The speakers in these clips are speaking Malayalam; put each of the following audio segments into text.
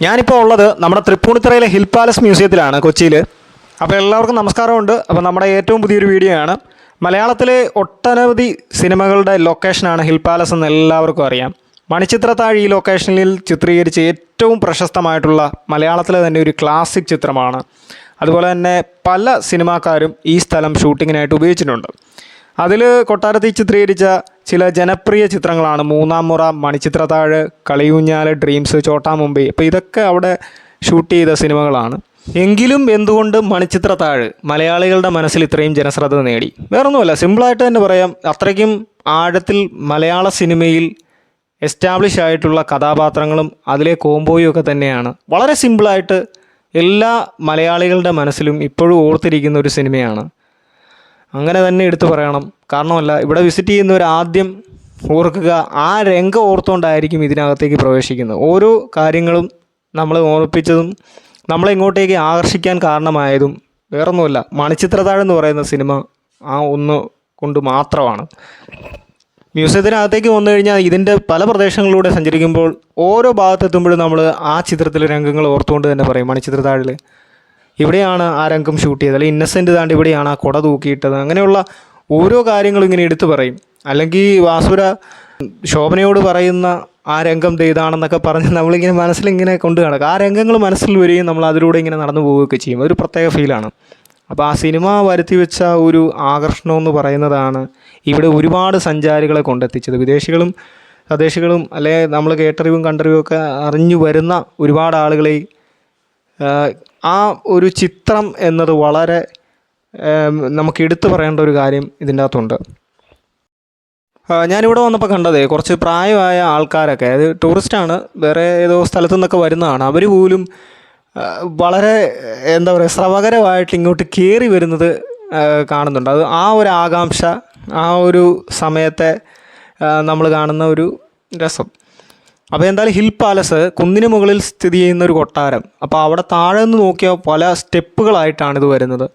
ഞാനിപ്പോൾ ഉള്ളത് നമ്മുടെ തൃപ്പൂണിത്തറയിലെ ഹിൽ പാലസ് മ്യൂസിയത്തിലാണ് കൊച്ചിയിൽ അപ്പോൾ എല്ലാവർക്കും നമസ്കാരമുണ്ട്. അപ്പോൾ നമ്മുടെ ഏറ്റവും പുതിയൊരു വീഡിയോ ആണ്. മലയാളത്തിലെ ഒട്ടനവധി സിനിമകളുടെ ലൊക്കേഷനാണ് ഹിൽ പാലസ് എന്ന് എല്ലാവർക്കും അറിയാം. മണിച്ചിത്രത്താഴ് ഈ ലൊക്കേഷനിൽ ചിത്രീകരിച്ച ഏറ്റവും പ്രശസ്തമായിട്ടുള്ള മലയാളത്തിലെ തന്നെ ഒരു ക്ലാസിക് ചിത്രമാണ്. അതുപോലെ തന്നെ പല സിനിമാക്കാരും ഈ സ്ഥലം ഷൂട്ടിങ്ങിനായിട്ട് ഉപയോഗിച്ചിട്ടുണ്ട്. അതിൽ കൊട്ടാരത്തിൽ ചിത്രീകരിച്ച ചില ജനപ്രിയ ചിത്രങ്ങളാണ് മൂന്നാം മുറ മണിച്ചിത്രത്താഴ് കളിയൂഞ്ഞാൽ ഡ്രീംസ് ചോട്ടാ മുംബൈ അപ്പോൾ ഇതൊക്കെ അവിടെ ഷൂട്ട് ചെയ്ത സിനിമകളാണ്. എങ്കിലും എന്തുകൊണ്ട് മണിച്ചിത്രത്താഴ് മലയാളികളുടെ മനസ്സിൽ ഇത്രയും ജനശ്രദ്ധ നേടി? വേറൊന്നുമല്ല സിമ്പിളായിട്ട് തന്നെ പറയാം അത്രയ്ക്കും ആഴത്തിൽ മലയാള സിനിമയിൽ എസ്റ്റാബ്ലിഷ് ആയിട്ടുള്ള കഥാപാത്രങ്ങളും അതിലെ കോംബോയും ഒക്കെ തന്നെയാണ്. വളരെ സിമ്പിളായിട്ട് എല്ലാ മലയാളികളുടെ മനസ്സിലും ഇപ്പോഴും ഓർത്തിരിക്കുന്ന ഒരു സിനിമയാണ്. അങ്ങനെ തന്നെ എടുത്തു പറയണം. കാരണമല്ല ഇവിടെ വിസിറ്റ് ചെയ്യുന്നവർ ആദ്യം ഓർക്കുക ആ രംഗം ഓർത്തുകൊണ്ടായിരിക്കും ഇതിനകത്തേക്ക് പ്രവേശിക്കുന്നത്. ഓരോ കാര്യങ്ങളും നമ്മൾ ഓർപ്പിച്ചതും നമ്മളെ ഇങ്ങോട്ടേക്ക് ആകർഷിക്കാൻ കാരണമായതും വേറൊന്നുമല്ല മണിച്ചിത്രതാഴെന്ന് പറയുന്ന സിനിമ ആ ഒന്ന് കൊണ്ട് മാത്രമാണ്. മ്യൂസിയത്തിനകത്തേക്ക് വന്നു കഴിഞ്ഞാൽ ഇതിന്റെ പല പ്രദേശങ്ങളിലൂടെ സഞ്ചരിക്കുമ്പോൾ ഓരോ ഭാഗത്തെത്തുമ്പോഴും നമ്മൾ ആ ചിത്രത്തിലെ രംഗങ്ങൾ ഓർത്തുകൊണ്ട് തന്നെ പറയും മണിച്ചിത്രത്താഴിൽ ഇവിടെയാണ് ആ രംഗം ഷൂട്ട് ചെയ്തത്. അല്ലെങ്കിൽ ഇന്നസെന്റ് താണ്ട് ഇവിടെയാണ് ആ കുട തൂക്കിയിട്ടത്. അങ്ങനെയുള്ള ഓരോ കാര്യങ്ങളും ഇങ്ങനെ എടുത്തു പറയും. അല്ലെങ്കിൽ വാസുര ശോഭനയോട് പറയുന്ന ആ രംഗം ഇതാണെന്നൊക്കെ പറഞ്ഞ് നമ്മളിങ്ങനെ മനസ്സിലിങ്ങനെ കൊണ്ടു നടക്കും. ആ രംഗങ്ങൾ മനസ്സിൽ വരികയും നമ്മൾ അതിലൂടെ ഇങ്ങനെ നടന്നു പോവുകയൊക്കെ ചെയ്യും. അതൊരു പ്രത്യേക ഫീലാണ്. അപ്പോൾ ആ സിനിമ വരുത്തി വെച്ച ഒരു ആകർഷണം എന്ന് പറയുന്നതാണ് ഇവിടെ ഒരുപാട് സഞ്ചാരികളെ കൊണ്ടെത്തിച്ചത്. വിദേശികളും തദ്ദേശികളും അല്ലെ നമ്മൾ കേട്ടറിവും കണ്ടറിവും ഒക്കെ അറിഞ്ഞു വരുന്ന ഒരുപാട് ആളുകളെ ആ ഒരു ചിത്രം എന്നത് വളരെ നമുക്ക് എടുത്തു പറയേണ്ട ഒരു കാര്യം ഇതിന്റെ അകത്തുണ്ട് ഞാനിവിടെ വന്നപ്പോൾ കണ്ടതേ കുറച്ച് പ്രായമായ ആൾക്കാരൊക്കെ അത് ടൂറിസ്റ്റാണ് വേറെ ഏതോ സ്ഥലത്തു നിന്നൊക്കെ വരുന്നതാണ്. അവർ പോലും വളരെ എന്താ പറയുക ശ്രമകരമായിട്ട് ഇങ്ങോട്ട് കയറി വരുന്നത് കാണുന്നുണ്ട്. അത് ആ ഒരു ആകാംക്ഷ ആ ഒരു സമയത്തെ നമ്മൾ കാണുന്ന ഒരു രസം. അപ്പോൾ എന്തായാലും ഹിൽ പാലസ് കുന്നിന് മുകളിൽ സ്ഥിതി ചെയ്യുന്ന ഒരു കൊട്ടാരം. അപ്പോൾ അവിടെ താഴെ നിന്ന് നോക്കിയാൽ പല സ്റ്റെപ്പുകളായിട്ടാണ് ഇത് വരുന്നത്.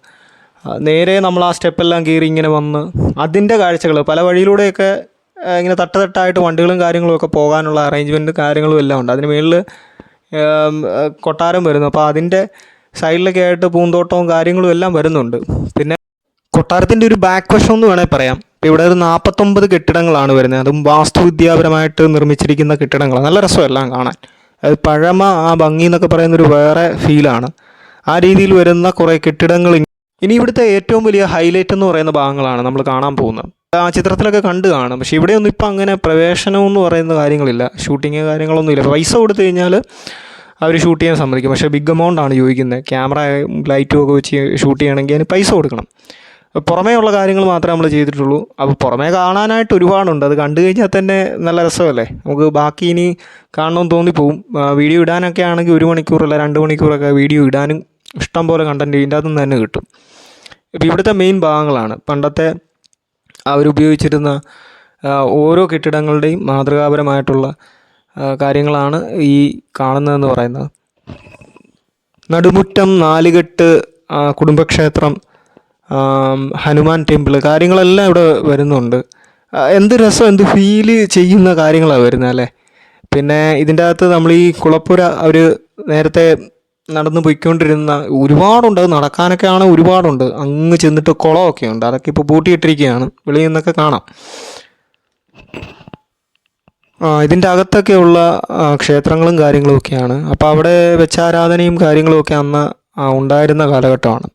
നേരെ നമ്മൾ ആ സ്റ്റെപ്പെല്ലാം കയറി ഇങ്ങനെ വന്ന് അതിന്റെ കാഴ്ചകൾ പല വഴിയിലൂടെയൊക്കെ ഇങ്ങനെ തട്ടുതട്ടായിട്ട് വണ്ടികളും കാര്യങ്ങളും ഒക്കെ പോകാനുള്ള അറേഞ്ച്മെന്റും കാര്യങ്ങളും എല്ലാം ഉണ്ട്. അതിന് മുകളിൽ കൊട്ടാരം വരുന്നു. അപ്പോൾ അതിന്റെ സൈഡിലൊക്കെ ആയിട്ട് പൂന്തോട്ടവും കാര്യങ്ങളും എല്ലാം വരുന്നുണ്ട്. പിന്നെ കൊട്ടാരത്തിന്റെ ഒരു ബാക്ക് വശം എന്ന് വേണേൽ പറയാം. ഇവിടെ ഒരു നാൽപ്പത്തൊമ്പത് കെട്ടിടങ്ങളാണ് വരുന്നത്. അതും വാസ്തുവിദ്യാപരമായിട്ട് നിർമ്മിച്ചിരിക്കുന്ന കെട്ടിടങ്ങളാണ്. നല്ല രസമെല്ലാം കാണാൻ. അത് പഴമ ആ ഭംഗി എന്നൊക്കെ പറയുന്ന ഒരു വേറെ ഫീലാണ് ആ രീതിയിൽ വരുന്ന കുറേ കെട്ടിടങ്ങൾ ഇനി ഇവിടുത്തെ ഏറ്റവും വലിയ ഹൈലൈറ്റ് എന്ന് പറയുന്ന ഭാഗങ്ങളാണ് നമ്മൾ കാണാൻ പോകുന്നത്. ആ ചിത്രത്തിലൊക്കെ കണ്ടു കാണും. പക്ഷേ ഇവിടെയൊന്നും ഇപ്പം അങ്ങനെ പ്രവേശനം എന്ന് പറയുന്ന കാര്യങ്ങളില്ല. ഷൂട്ടിങ് കാര്യങ്ങളൊന്നുമില്ല. പൈസ കൊടുത്തു കഴിഞ്ഞാൽ അവർ ഷൂട്ട് ചെയ്യാൻ സമ്മതിക്കും. പക്ഷേ ബിഗ് എമൗണ്ട് ആണ് ചോദിക്കുന്നത് ക്യാമറ ലൈറ്റും ഒക്കെ വെച്ച് ഷൂട്ട് ചെയ്യണമെങ്കിൽ അതിന് പൈസ കൊടുക്കണം. പുറമേ ഉള്ള കാര്യങ്ങൾ മാത്രമേ നമ്മൾ ചെയ്തിട്ടുള്ളൂ. അപ്പോൾ പുറമേ കാണാനായിട്ട് ഒരുപാടുണ്ട്. അത് കണ്ടു കഴിഞ്ഞാൽ തന്നെ നല്ല രസമല്ലേ? നമുക്ക് ബാക്കി ഇനി കാണണമെന്ന് തോന്നിപ്പോവും. വീഡിയോ ഇടാനൊക്കെ ആണെങ്കിൽ ഒരു മണിക്കൂറല്ല രണ്ട് മണിക്കൂറൊക്കെ വീഡിയോ ഇടാനും ഇഷ്ടം പോലെ കണ്ടന്റ് ഇതിന്റെ അകത്തുനിന്ന് തന്നെ കിട്ടും. ഇപ്പോൾ ഇവിടുത്തെ മെയിൻ ഭാഗങ്ങളാണ്. പണ്ടത്തെ അവരുപയോഗിച്ചിരുന്ന ഓരോ കെട്ടിടങ്ങളുടെയും മാതൃകാപരമായിട്ടുള്ള കാര്യങ്ങളാണ് ഈ കാണുന്നതെന്ന് പറയുന്നത്. നടുമുറ്റം നാലുകെട്ട് കുടുംബക്ഷേത്രം ഹനുമാൻ ടെമ്പിൾ കാര്യങ്ങളെല്ലാം ഇവിടെ വരുന്നുണ്ട്. എന്ത് രസം എന്ത് ഫീൽ ചെയ്യുന്ന കാര്യങ്ങളാണ് വരുന്നത് അല്ലേ? പിന്നെ ഇതിന്റെ അകത്ത് നമ്മൾ ഈ കുളപ്പുര അവർ നേരത്തെ നടന്നു പോയിക്കൊണ്ടിരുന്ന ഒരുപാടുണ്ട്. അത് നടക്കാനൊക്കെ ആണ് ഒരുപാടുണ്ട്. അങ്ങ് ചെന്നിട്ട് കുളമൊക്കെ ഉണ്ട്. അതൊക്കെ ഇപ്പോൾ പൂട്ടിയിട്ടിരിക്കുകയാണ്. വെളിയിൽ നിന്നൊക്കെ കാണാം. ആ ഇതിന്റെ അകത്തൊക്കെ ഉള്ള ക്ഷേത്രങ്ങളും കാര്യങ്ങളും ഒക്കെയാണ്. അപ്പോൾ അവിടെ വെച്ചാരാധനയും കാര്യങ്ങളും ഒക്കെ അന്ന് ഉണ്ടായിരുന്ന കാലഘട്ടമാണ്.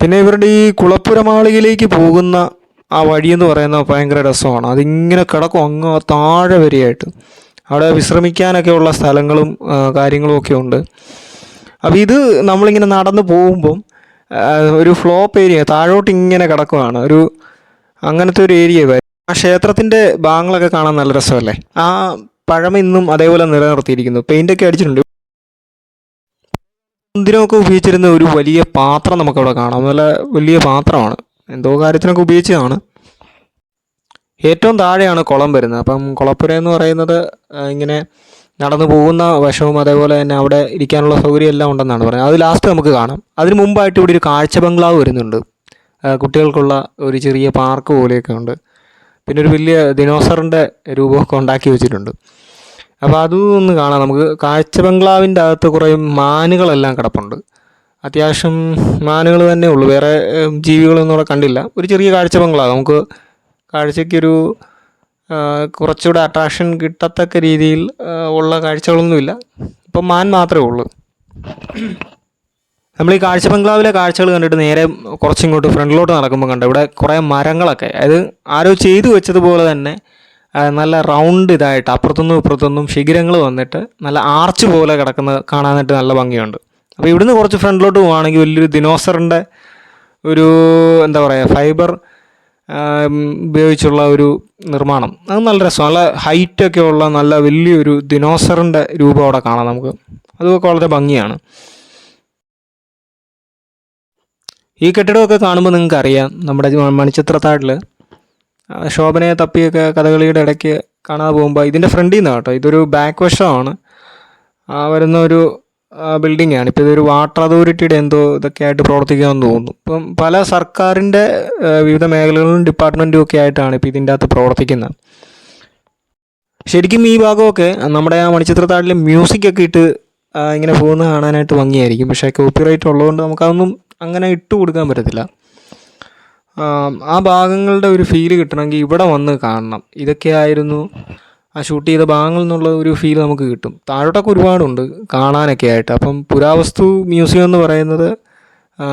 പിന്നെ ഇവരുടെ ഈ കുളപ്പുര മാളികയിലേക്ക് പോകുന്ന ആ വഴിയെന്ന് പറയുന്നത് ഭയങ്കര രസമാണ്. അതിങ്ങനെ കിടക്കും അങ്ങ് താഴെ വരെയായിട്ട്. അവിടെ വിശ്രമിക്കാനൊക്കെ ഉള്ള സ്ഥലങ്ങളും കാര്യങ്ങളും ഒക്കെ ഉണ്ട്. അപ്പോൾ ഇത് നമ്മളിങ്ങനെ നടന്നു പോകുമ്പം ഒരു ഫ്ലോപ്പ് ഏരിയ താഴോട്ട് ഇങ്ങനെ കിടക്കുവാണ്. ഒരു അങ്ങനത്തെ ഒരു ഏരിയ ആ ക്ഷേത്രത്തിന്റെ ഭാഗങ്ങളൊക്കെ കാണാൻ നല്ല രസമല്ലേ? ആ പഴമ ഇന്നും അതേപോലെ നിലനിർത്തിയിരിക്കുന്നു. പെയിന്റൊക്കെ അടിച്ചിട്ടുണ്ട്. എന്തിനൊക്കെ ഉപയോഗിച്ചിരുന്ന ഒരു വലിയ പാത്രം നമുക്കവിടെ കാണാം. നല്ല വലിയ പാത്രമാണ്. എന്തോ കാര്യത്തിനൊക്കെ ഉപയോഗിച്ചതാണ്. ഏറ്റവും താഴെയാണ് കുളം വരുന്നത്. അപ്പം കുളപ്പുര എന്ന് പറയുന്നത് ഇങ്ങനെ നടന്നു പോകുന്ന വശവും അതേപോലെ തന്നെ അവിടെ ഇരിക്കാനുള്ള സൗകര്യം എല്ലാം ഉണ്ടെന്നാണ് പറയുന്നത്. അത് ലാസ്റ്റ് നമുക്ക് കാണാം. അതിന് മുമ്പായിട്ട് ഇവിടെ ഒരു കാഴ്ച ബംഗ്ലാവ് വരുന്നുണ്ട്. കുട്ടികൾക്കുള്ള ഒരു ചെറിയ പാർക്ക് പോലെയൊക്കെ ഉണ്ട്. പിന്നെ ഒരു വലിയ ദിനോസറിന്റെ രൂപമൊക്കെ ഉണ്ടാക്കി വെച്ചിട്ടുണ്ട്. അപ്പോൾ അതും ഒന്ന് കാണാം. നമുക്ക് കാഴ്ച ബംഗ്ലാവിന്റെ അകത്ത് കുറേ മാനുകളെല്ലാം കിടപ്പുണ്ട്. അത്യാവശ്യം മാനുകൾ തന്നെ ഉള്ളൂ. വേറെ ജീവികളൊന്നും അവിടെ കണ്ടില്ല. ഒരു ചെറിയ കാഴ്ച ബംഗ്ലാവ് നമുക്ക് കാഴ്ചയ്ക്കൊരു കുറച്ചുകൂടെ അട്രാക്ഷൻ കിട്ടത്തക്ക രീതിയിൽ ഉള്ള കാഴ്ചകളൊന്നുമില്ല. ഇപ്പം മാൻ മാത്രമേ ഉള്ളൂ. നമ്മൾ ഈ കാഴ്ച ബംഗ്ലാവിലെ കാഴ്ചകൾ കണ്ടിട്ട് നേരെ കുറച്ചിങ്ങോട്ട് ഫ്രണ്ടിലോട്ട് നടക്കുമ്പോൾ കണ്ട ഇവിടെ കുറേ മരങ്ങളൊക്കെ. അതായത് ആരോ ചെയ്തു വെച്ചതുപോലെ തന്നെ നല്ല റൗണ്ട് ഇതായിട്ട് അപ്പുറത്തുനിന്നും ഇപ്പുറത്തുനിന്നും ശിഖരങ്ങൾ വന്നിട്ട് നല്ല ആർച്ച് പോലെ കിടക്കുന്നത് കാണാനായിട്ട് നല്ല ഭംഗിയുണ്ട്. അപ്പോൾ ഇവിടുന്ന് കുറച്ച് ഫ്രണ്ടിലോട്ട് പോവുകയാണെങ്കിൽ വലിയൊരു ദിനോസറിന്റെ ഒരു എന്താ പറയുക ഫൈബർ ഉപയോഗിച്ചുള്ള ഒരു നിർമ്മാണം. അത് നല്ല രസം നല്ല ഹൈറ്റൊക്കെ ഉള്ള നല്ല വലിയൊരു ദിനോസറിന്റെ രൂപം അവിടെ കാണാം നമുക്ക്. അതൊക്കെ വളരെ ഭംഗിയാണ്. ഈ കെട്ടിടമൊക്കെ കാണുമ്പോൾ നിങ്ങൾക്കറിയാം നമ്മുടെ മണിച്ചിത്രത്താഴിൽ ശോഭനയെ തപ്പിയൊക്കെ കഥകളിയുടെ ഇടയ്ക്ക് കാണാതെ പോകുമ്പോൾ ഇതിന്റെ ഫ്രണ്ടിൽ നിന്നാണ് കേട്ടോ. ഇതൊരു ബാക്ക് വശമാണ്. ആ വരുന്ന ഒരു ബിൽഡിംഗ് ആണ്. ഇപ്പോൾ ഇതൊരു വാട്ടർ അതോറിറ്റിയുടെ എന്തോ ഇതൊക്കെ ആയിട്ട് പ്രവർത്തിക്കാമെന്ന് തോന്നുന്നു. ഇപ്പം പല സർക്കാരിന്റെ വിവിധ മേഖലകളിലും ഡിപ്പാർട്ട്മെന്റും ഒക്കെ ആയിട്ടാണ് ഇപ്പോൾ ഇതിന്റെ അകത്ത് പ്രവർത്തിക്കുന്നത്. ശരിക്കും ഈ ഭാഗമൊക്കെ നമ്മുടെ ആ മണിച്ചിത്രത്താഴിലെ മ്യൂസിക് ഒക്കെ ഇട്ട് ഇങ്ങനെ പോകുന്ന കാണാനായിട്ട് ഭംഗിയായിരിക്കും. പക്ഷേ കോപ്പിറൈറ്റ് ഉള്ളതുകൊണ്ട് നമുക്കതൊന്നും അങ്ങനെ ഇട്ട് കൊടുക്കാൻ പറ്റത്തില്ല. ആ, ഭാഗങ്ങളുടെ ഒരു ഫീൽ കിട്ടണമെങ്കിൽ ഇവിടെ വന്ന് കാണണം. ഇതൊക്കെയായിരുന്നു ആ ഷൂട്ട് ചെയ്ത ഭാഗങ്ങളിൽ നിന്നുള്ള ഒരു ഫീൽ നമുക്ക് കിട്ടും. താഴോട്ടൊക്കെ ഒരുപാടുണ്ട് കാണാനൊക്കെ ആയിട്ട്. അപ്പം പുരാവസ്തു മ്യൂസിയം എന്ന് പറയുന്നത്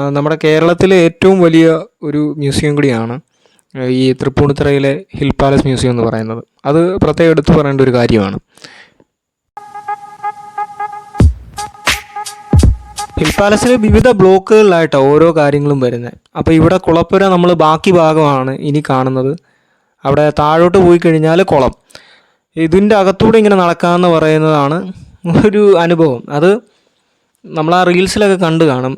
നമ്മുടെ കേരളത്തിലെ ഏറ്റവും വലിയ ഒരു മ്യൂസിയം കൂടിയാണ് ഈ തൃപ്പൂണിത്തറയിലെ ഹിൽ പാലസ് മ്യൂസിയം എന്ന് പറയുന്നത്. അത് പ്രത്യേകം എടുത്തു പറയേണ്ട ഒരു കാര്യമാണ്. ഹിൽ പാലസിൽ വിവിധ ബ്ലോക്കുകളിലായിട്ടാണ് ഓരോ കാര്യങ്ങളും വരുന്നത്. അപ്പോൾ ഇവിടെ കുളപ്പുര നമ്മൾ ബാക്കി ഭാഗമാണ് ഇനി കാണുന്നത്. അവിടെ താഴോട്ട് പോയി കഴിഞ്ഞാൽ കുളം. ഇതിന്റെ അകത്തൂടെ ഇങ്ങനെ നടക്കാമെന്ന് പറയുന്നതാണ് ഒരു അനുഭവം. അത് നമ്മൾ ആ റീൽസിലൊക്കെ കണ്ടു കാണും.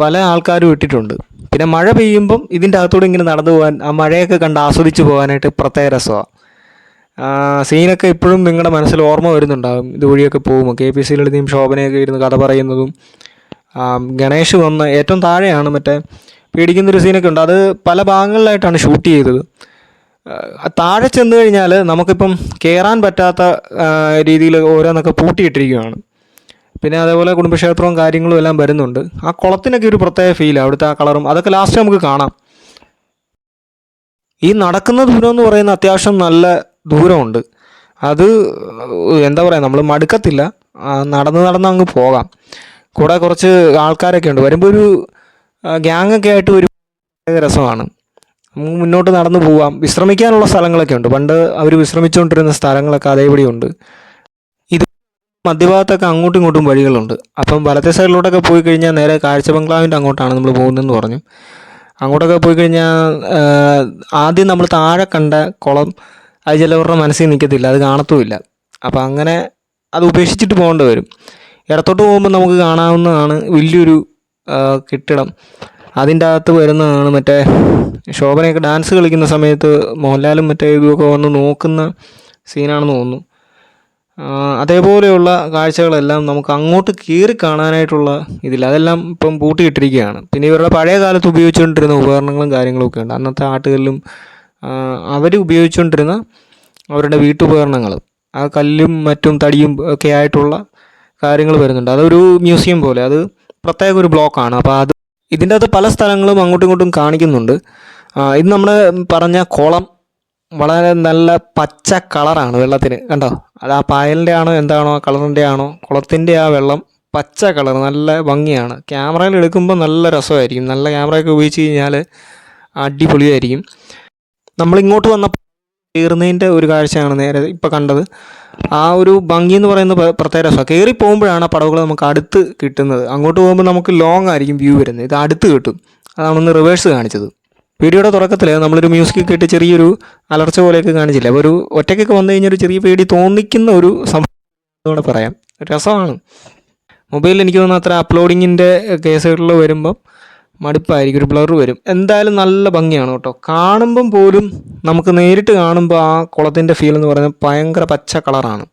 പല ആൾക്കാരും ഇട്ടിട്ടുണ്ട്. പിന്നെ മഴ പെയ്യുമ്പം ഇതിന്റെ അകത്തൂടെ ഇങ്ങനെ നടന്നു പോകാൻ ആ മഴയൊക്കെ കണ്ട് ആസ്വദിച്ച് പോകാനായിട്ട് പ്രത്യേക രസമാണ് സീനൊക്കെ ഇപ്പോഴും നിങ്ങളുടെ മനസ്സിൽ ഓർമ്മ വരുന്നുണ്ടാകും ഇതുവഴിയൊക്കെ പോകുമ്പോൾ കെ പി സി ലളിതയും ശോഭനയൊക്കെ ഇരുന്ന് കഥ പറയുന്നതും ഗണേഷ് വന്ന് ഏറ്റവും താഴെയാണ് മറ്റേ പേടിക്കുന്നൊരു സീനൊക്കെ ഉണ്ട്. അത് പല ഭാഗങ്ങളിലായിട്ടാണ് ഷൂട്ട് ചെയ്തത്. താഴെ ചെന്ന് കഴിഞ്ഞാൽ നമുക്കിപ്പം കയറാൻ പറ്റാത്ത രീതിയിൽ ഓരോന്നൊക്കെ പൂട്ടിയിട്ടിരിക്കുകയാണ്. പിന്നെ അതേപോലെ കുടുംബക്ഷേത്രവും കാര്യങ്ങളും എല്ലാം വരുന്നുണ്ട്. ആ കുളത്തിനൊക്കെ ഒരു പ്രത്യേക ഫീൽ അവിടുത്തെ ആ കളറും അതൊക്കെ ലാസ്റ്റ് നമുക്ക് കാണാം. ഈ നടക്കുന്ന ദൂരം എന്ന് പറയുന്ന അത്യാവശ്യം നല്ല ദൂരമുണ്ട്. അത് എന്താ പറയുക നമ്മൾ മടുക്കത്തില്ല. നടന്ന് നടന്ന് അങ്ങ് പോകാം. കൂടെ കുറച്ച് ആൾക്കാരൊക്കെ ഉണ്ട്. വരുമ്പോൾ ഒരു ഗ്യാങ് ഒക്കെ ആയിട്ട് ഒരു രസമാണ്. മുന്നോട്ട് നടന്നു പോവാം. വിശ്രമിക്കാനുള്ള സ്ഥലങ്ങളൊക്കെ ഉണ്ട്. പണ്ട് അവർ വിശ്രമിച്ചുകൊണ്ടിരുന്ന സ്ഥലങ്ങളൊക്കെ അതേപടി ഉണ്ട്. ഇത് മധ്യഭാഗത്തൊക്കെ അങ്ങോട്ടും ഇങ്ങോട്ടും വഴികളുണ്ട്. അപ്പം വലത്തെ സൈഡിലോട്ടൊക്കെ പോയി കഴിഞ്ഞാൽ നേരെ കാഴ്ച ബംഗ്ലാവിന്റെ അങ്ങോട്ടാണ് നമ്മൾ പോകുന്നതെന്ന് പറഞ്ഞു. അങ്ങോട്ടൊക്കെ പോയി കഴിഞ്ഞാൽ ആദ്യം നമ്മൾ താഴെ കണ്ട കുളം അത് ചിലവരുടെ മനസ്സിൽ നിൽക്കത്തില്ല അത് കാണത്തുമില്ല. അപ്പം അങ്ങനെ അത് ഉപേക്ഷിച്ചിട്ട് പോകേണ്ടി വരും. ഇടത്തോട്ട് പോകുമ്പോൾ നമുക്ക് കാണാവുന്നതാണ് വലിയൊരു കെട്ടിടം. അതിന്റെ അകത്ത് വരുന്നതാണ് മറ്റേ ശോഭനയൊക്കെ ഡാൻസ് കളിക്കുന്ന സമയത്ത് മോഹൻലാലും മറ്റേ ഇതുമൊക്കെ വന്ന് നോക്കുന്ന സീനാണെന്ന് തോന്നുന്നു. അതേപോലെയുള്ള കാഴ്ചകളെല്ലാം നമുക്ക് അങ്ങോട്ട് കീറി കാണാനായിട്ടുള്ള ഇതിൽ അതെല്ലാം ഇപ്പം പൂട്ടിയിട്ടിരിക്കുകയാണ്. പിന്നെ ഇവരുടെ പഴയ കാലത്ത് ഉപയോഗിച്ചുകൊണ്ടിരുന്ന ഉപകരണങ്ങളും കാര്യങ്ങളൊക്കെ ഉണ്ട്. അന്നത്തെ ആട്ടുകല്ലും അവർ ഉപയോഗിച്ചുകൊണ്ടിരുന്ന അവരുടെ വീട്ടുപകരണങ്ങൾ ആ കല്ലും മറ്റും തടിയും ഒക്കെ ആയിട്ടുള്ള കാര്യങ്ങൾ വരുന്നുണ്ട്. അതൊരു മ്യൂസിയം പോലെ. അത് പ്രത്യേക ഒരു ബ്ലോക്കാണ് അപ്പോൾ അത് ഇതിന്റെ അകത്ത് പല സ്ഥലങ്ങളും അങ്ങോട്ടും ഇങ്ങോട്ടും കാണിക്കുന്നുണ്ട്. ഇത് നമ്മൾ പറഞ്ഞ കുളം വളരെ നല്ല പച്ച കളറാണ് വെള്ളത്തിന്. കണ്ടോ? അത് ആ പായലിന്റെ ആണോ എന്താണോ കളറിന്റെ ആണോ കുളത്തിന്റെ ആ വെള്ളം പച്ച കളർ നല്ല ഭംഗിയാണ്. ക്യാമറയിൽ എടുക്കുമ്പോൾ നല്ല രസമായിരിക്കും. നല്ല ക്യാമറയൊക്കെ ഉപയോഗിച്ച് കഴിഞ്ഞാൽ അടിപൊളിയായിരിക്കും. നമ്മളിങ്ങോട്ട് വന്നപ്പോൾ കയറുന്നതിന്റെ ഒരു കാഴ്ചയാണ് നേരെ ഇപ്പോൾ കണ്ടത്. ആ ഒരു ഭംഗി എന്ന് പറയുന്ന പ്ര- പ്രത്യേക രസമാണ്. കയറി പോകുമ്പോഴാണ് ആ പടവുകൾ നമുക്ക് അടുത്ത് കിട്ടുന്നത്. അങ്ങോട്ട് പോകുമ്പോൾ നമുക്ക് ലോങ് ആയിരിക്കും വ്യൂ വരുന്നത്. ഇത് അടുത്ത് കിട്ടും. അതാണൊന്ന് റിവേഴ്സ് കാണിച്ചത്. വീഡിയോയുടെ തുടക്കത്തിൽ നമ്മളൊരു മ്യൂസിക് കേട്ട് ചെറിയൊരു അലർച്ച പോലെയൊക്കെ കാണിച്ചില്ല? അപ്പോൾ ഒരു ഒറ്റയ്ക്കൊക്കെ വന്നു കഴിഞ്ഞാൽ ഒരു ചെറിയ പേടി തോന്നിക്കുന്ന ഒരു സംഭവം പറയാം. രസമാണ്. മൊബൈലിൽ എനിക്ക് തോന്നുന്നു അത്ര അപ്ലോഡിങ്ങിന്റെ കേസുകളിൽ വരുമ്പം മടുപ്പായിരിക്കും ഒരു ബ്ലർ വരും. എന്തായാലും നല്ല ഭംഗിയാണ് കേട്ടോ. കാണുമ്പം പോലും നമുക്ക് നേരിട്ട് കാണുമ്പോൾ ആ കുളത്തിന്റെ ഫീൽ എന്ന് പറയുന്നത് ഭയങ്കര പച്ച കളറാണ്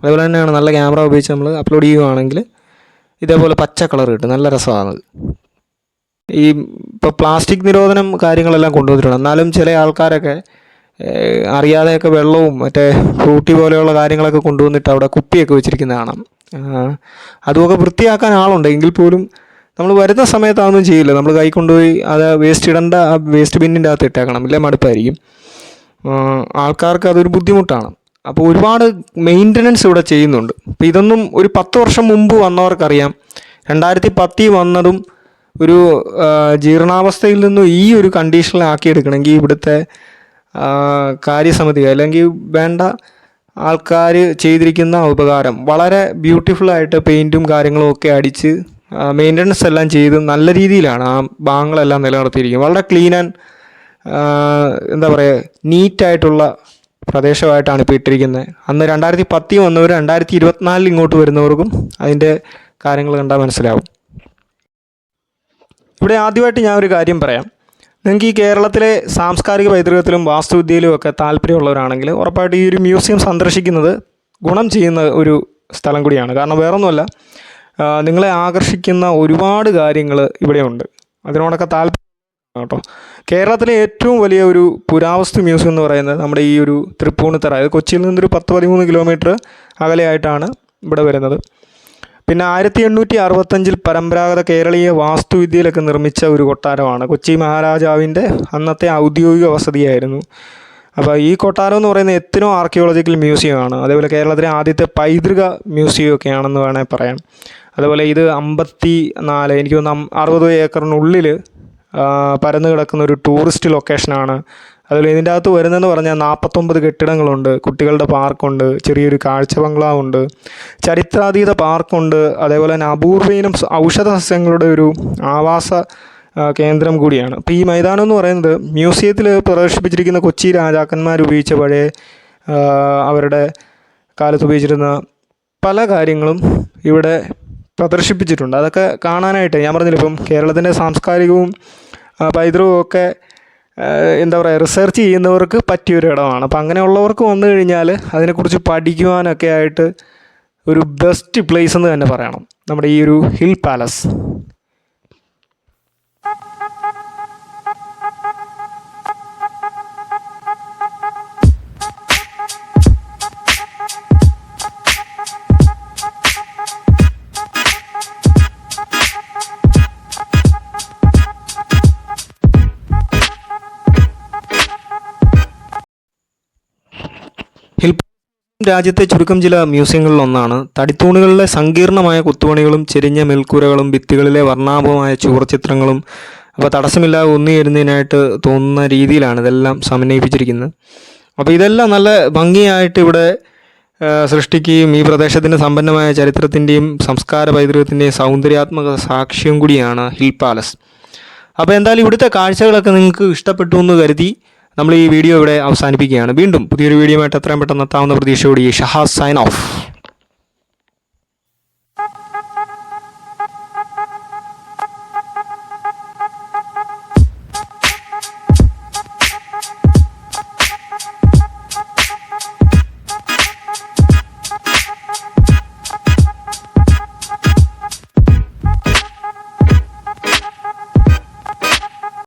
അതേപോലെ തന്നെയാണ് നല്ല ക്യാമറ ഉപയോഗിച്ച് നമ്മൾ അപ്ലോഡ് ചെയ്യുകയാണെങ്കിൽ ഇതേപോലെ പച്ച കളർ കിട്ടും. നല്ല രസമാണ് ഈ ഇപ്പോൾ പ്ലാസ്റ്റിക് നിരോധനം കാര്യങ്ങളെല്ലാം കൊണ്ടുവന്നിട്ടുണ്ട്. എന്നാലും ചില ആൾക്കാരൊക്കെ അറിയാതെയൊക്കെ വെള്ളവും മറ്റേ ഫ്രൂട്ടി പോലെയുള്ള കാര്യങ്ങളൊക്കെ കൊണ്ടുവന്നിട്ട് അവിടെ കുപ്പിയൊക്കെ വെച്ചിരിക്കുന്ന കാണാം. അതുമൊക്കെ വൃത്തിയാക്കാൻ ആളുണ്ട്. എങ്കിൽ പോലും നമ്മൾ വരുന്ന സമയത്ത് അതൊന്നും ചെയ്യില്ല. നമ്മൾ കൈ കൊണ്ടുപോയി അത് വേസ്റ്റ് ഇടേണ്ട ആ വേസ്റ്റ് ബിന്നിന്റെ അകത്ത് ഇട്ടേക്കണം. ഇല്ലേ? മടുപ്പായിരിക്കും. ആൾക്കാർക്ക് അതൊരു ബുദ്ധിമുട്ടാണ്. അപ്പോൾ ഒരുപാട് മെയിന്റനൻസ് ഇവിടെ ചെയ്യുന്നുണ്ട്. അപ്പോൾ ഇതൊന്നും ഒരു പത്ത് വർഷം മുമ്പ് വന്നവർക്കറിയാം. രണ്ടായിരത്തി പത്തിൽ വന്നതും ഒരു ജീർണാവസ്ഥയിൽ നിന്നും ഈ ഒരു കണ്ടീഷനിലാക്കിയെടുക്കണമെങ്കിൽ ഇവിടുത്തെ കാര്യസമിതി അല്ലെങ്കിൽ വേണ്ട ആൾക്കാർ ചെയ്തിരിക്കുന്ന ഉപകാരം വളരെ ബ്യൂട്ടിഫുള്ളായിട്ട് പെയിന്റും കാര്യങ്ങളും ഒക്കെ അടിച്ച് മെയിന്റനൻസ് എല്ലാം ചെയ്ത് നല്ല രീതിയിലാണ് ആ ഭാഗങ്ങളെല്ലാം നിലനിർത്തിയിരിക്കുന്നത്. വളരെ ക്ലീൻ ആൻഡ് എന്താ പറയുക നീറ്റായിട്ടുള്ള പ്രദേശമായിട്ടാണ് ഇപ്പോൾ ഇട്ടിരിക്കുന്നത് അന്ന് രണ്ടായിരത്തി പത്തിൽ വന്നവർ രണ്ടായിരത്തി ഇരുപത്തിനാലിൽ ഇങ്ങോട്ട് വരുന്നവർക്കും അതിന്റെ കാര്യങ്ങൾ കണ്ടാൽ മനസ്സിലാവും. ഇവിടെ ആദ്യമായിട്ട് ഞാൻ ഒരു കാര്യം പറയാം. നിങ്ങൾക്ക് ഈ കേരളത്തിലെ സാംസ്കാരിക പൈതൃകത്തിലും വാസ്തുവിദ്യയിലും ഒക്കെ താല്പര്യമുള്ളവരാണെങ്കിൽ ഉറപ്പായിട്ട് ഈ ഒരു മ്യൂസിയം സന്ദർശിക്കുന്നത് ഗുണം ചെയ്യുന്ന ഒരു സ്ഥലം കൂടിയാണ്. കാരണം വേറൊന്നുമല്ല നിങ്ങളെ ആകർഷിക്കുന്ന ഒരുപാട് കാര്യങ്ങൾ ഇവിടെയുണ്ട്. അതിനോടൊക്കെ താല്പര്യം കേട്ടോ. കേരളത്തിലെ ഏറ്റവും വലിയ ഒരു പുരാവസ്തു മ്യൂസിയം എന്ന് പറയുന്നത് നമ്മുടെ ഈ ഒരു തൃപ്പൂണിത്തറ അതായത് കൊച്ചിയിൽ നിന്നൊരു പത്ത് പതിമൂന്ന് കിലോമീറ്റർ അകലെയായിട്ടാണ് ഇവിടെ വരുന്നത്. പിന്നെ ആയിരത്തി എണ്ണൂറ്റി അറുപത്തഞ്ചിൽ പരമ്പരാഗത കേരളീയ വാസ്തുവിദ്യയിലൊക്കെ നിർമ്മിച്ച ഒരു കൊട്ടാരമാണ്. കൊച്ചി മഹാരാജാവിന്റെ അന്നത്തെ ഔദ്യോഗിക വസതിയായിരുന്നു. അപ്പോൾ ഈ കൊട്ടാരം എന്ന് പറയുന്നത് എത്തിനോ ആർക്കിയോളജിക്കൽ മ്യൂസിയമാണ്. അതേപോലെ കേരളത്തിലെ ആദ്യത്തെ പൈതൃക മ്യൂസിയം ഒക്കെയാണെന്ന് വേണേൽ പറയാം. അതുപോലെ ഇത് അമ്പത്തി നാല് എനിക്ക് തോന്നുന്നു അറുപത് ഏക്കറിനുള്ളിൽ പരന്നു കിടക്കുന്ന ഒരു ടൂറിസ്റ്റ് ലൊക്കേഷനാണ്. അതുപോലെ ഇതിന്റെ അകത്ത് വരുന്നതെന്ന് പറഞ്ഞാൽ നാൽപ്പത്തൊമ്പത് കെട്ടിടങ്ങളുണ്ട്. കുട്ടികളുടെ പാർക്കുണ്ട്. ചെറിയൊരു കാഴ്ച ബംഗ്ലാവുണ്ട്. ചരിത്രാതീത പാർക്കുണ്ട്. അതേപോലെ തന്നെ അപൂർവീനം ഔഷധ സസ്യങ്ങളുടെ ഒരു ആവാസ കേന്ദ്രം കൂടിയാണ്. അപ്പോൾ ഈ മൈതാനം എന്ന് പറയുന്നത് മ്യൂസിയത്തിൽ പ്രദർശിപ്പിച്ചിരിക്കുന്ന കൊച്ചി രാജാക്കന്മാർ ഉപയോഗിച്ച പഴയ അവരുടെ കാലത്ത് ഉപയോഗിച്ചിരുന്ന പല കാര്യങ്ങളും ഇവിടെ പ്രദർശിപ്പിച്ചിട്ടുണ്ട്. അതൊക്കെ കാണാനായിട്ട് ഞാൻ പറഞ്ഞില്ല ഇപ്പം കേരളത്തിന്റെ സാംസ്കാരികവും പൈതൃകവും ഒക്കെ എന്താ പറയുക റിസർച്ച് ചെയ്യുന്നവർക്ക് പറ്റിയൊരു ഇടമാണ്. അപ്പം അങ്ങനെയുള്ളവർക്ക് വന്നു കഴിഞ്ഞാൽ അതിനെക്കുറിച്ച് പഠിക്കുവാനൊക്കെ ആയിട്ട് ഒരു ബെസ്റ്റ് പ്ലേസ് എന്ന് തന്നെ പറയണം. നമ്മുടെ ഈ ഒരു ഹിൽ പാലസ് രാജ്യത്തെ ചുരുക്കം ചില മ്യൂസിയങ്ങളിലൊന്നാണ്. തടിത്തൂണുകളിലെ സങ്കീർണമായ കുത്തുപണികളും ചെരിഞ്ഞ മേൽക്കൂരകളും ഭിത്തികളിലെ വർണാഭമായ ചുവർച്ചിത്രങ്ങളും അപ്പോൾ തടസ്സമില്ലാതെ ഒന്നിയിരുന്നതിനായിട്ട് തോന്നുന്ന രീതിയിലാണ് ഇതെല്ലാം സമന്വയിപ്പിച്ചിരിക്കുന്നത്. അപ്പോൾ ഇതെല്ലാം നല്ല ഭംഗിയായിട്ട് ഇവിടെ സൃഷ്ടിക്കുകയും ഈ പ്രദേശത്തിന്റെ സമ്പന്നമായ ചരിത്രത്തിന്റെയും സംസ്കാര പൈതൃകത്തിന്റെയും സൗന്ദര്യാത്മക സാക്ഷ്യം കൂടിയാണ് ഹിൽ പാലസ്. അപ്പോൾ എന്തായാലും ഇവിടുത്തെ കാഴ്ചകളൊക്കെ നിങ്ങൾക്ക് ഇഷ്ടപ്പെട്ടു എന്ന് കരുതി നമ്മൾ ഈ വീഡിയോ ഇവിടെ അവസാനിപ്പിക്കുകയാണ്. വീണ്ടും പുതിയൊരു വീഡിയോ ആയിട്ട് എത്രയും പെട്ടെന്ന് എത്താവുന്ന പ്രതീക്ഷയോടെ ഈ ഷഹാസ് സൈൻ ഓഫ്